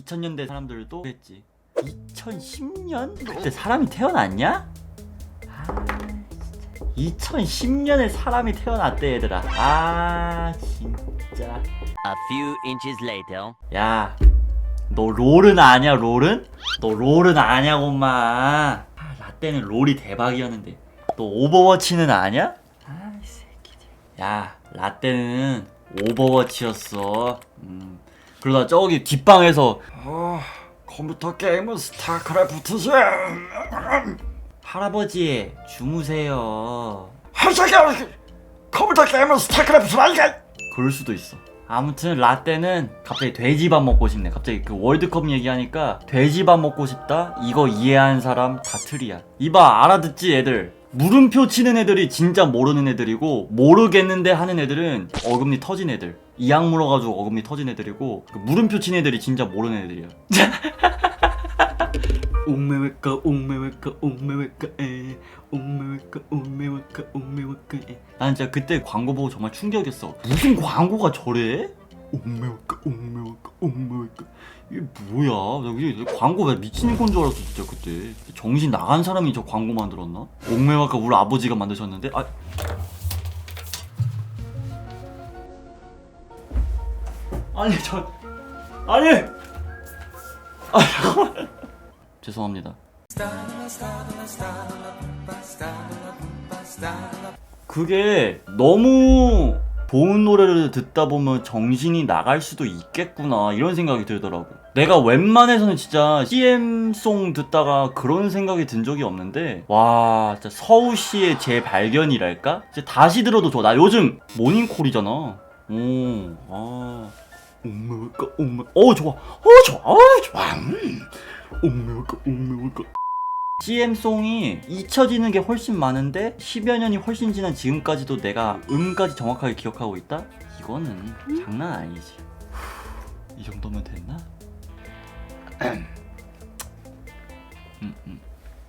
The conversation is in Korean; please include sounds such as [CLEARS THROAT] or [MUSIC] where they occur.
2000년대 사람들도 그랬지 2010년? 그때 사람이 태어났냐? 아 진짜 2010년에 사람이 태어났대 얘들아 아 진짜 A few inches later. 야, 너 롤은 아냐, 롤은? 너 롤은 아냐고, 마. 아, 라떼는 롤이 대박이었는데. 너 오버워치는 아냐? 아, 이 새끼들. 야, 라떼는 오버워치였어. 음. 그러다 저기 뒷방에서, 어, 컴퓨터 게임은 스타크래프트지. 할아버지, 주무세요. 하세요 컴퓨터 게임은 스타크래프트라 이게 그럴 수도 있어. 아무튼 라떼는 갑자기 돼지밥 먹고 싶네. 갑자기 그 월드컵 얘기하니까 돼지밥 먹고 싶다. 이거 이해한 사람 다 틀이야. 이봐 알아듣지 애들. 물음표 치는 애들이 진짜 모르는 애들이고 모르겠는데 하는 애들은 어금니 터진 애들. 이악 물어가지고 어금니 터진 애들이고 그 물음표 치는 애들이 진짜 모르는 애들이야. 옥매외까 옥매외까 옥매외까 에 옥매외까 옥매외까 옥매외까 에 나는 진짜 그때 광고 보고 정말 충격이었어 무슨 광고가 저래? 옥매외까 옥매외까 옥매외까. 이게 뭐야? 나 이게 광고 왜 미친 건 줄 알았어 진짜 그때. 정신 나간 사람이 저 광고 만들었나? 옥매외까 우리 아버지가 만드셨는데? 아. 아니 저 아니! 아 죄송합니다. 그게 너무 좋은 노래를 듣다 보면 정신이 나갈 수도 있겠구나 이런 생각이 들더라고. 내가 웬만해서는 진짜 CM송 듣다가 그런 생각이 든 적이 없는데 와 진짜 서우 씨의 재발견이랄까? 진짜 다시 들어도 좋아. 나 요즘 모닝콜이잖아. 오, 아. 엄마가 엄마. 어 좋아. 어 좋아. 어 좋아. 음. 엄마가 엄마가. CM송이 잊혀지는 게 훨씬 많은데 10여 년이 훨씬 지난 지금까지도 내가 음까지 정확하게 기억하고 있다? 이거는 장난 아니지. 후, 이 정도면 됐나? [CLEARS THROAT]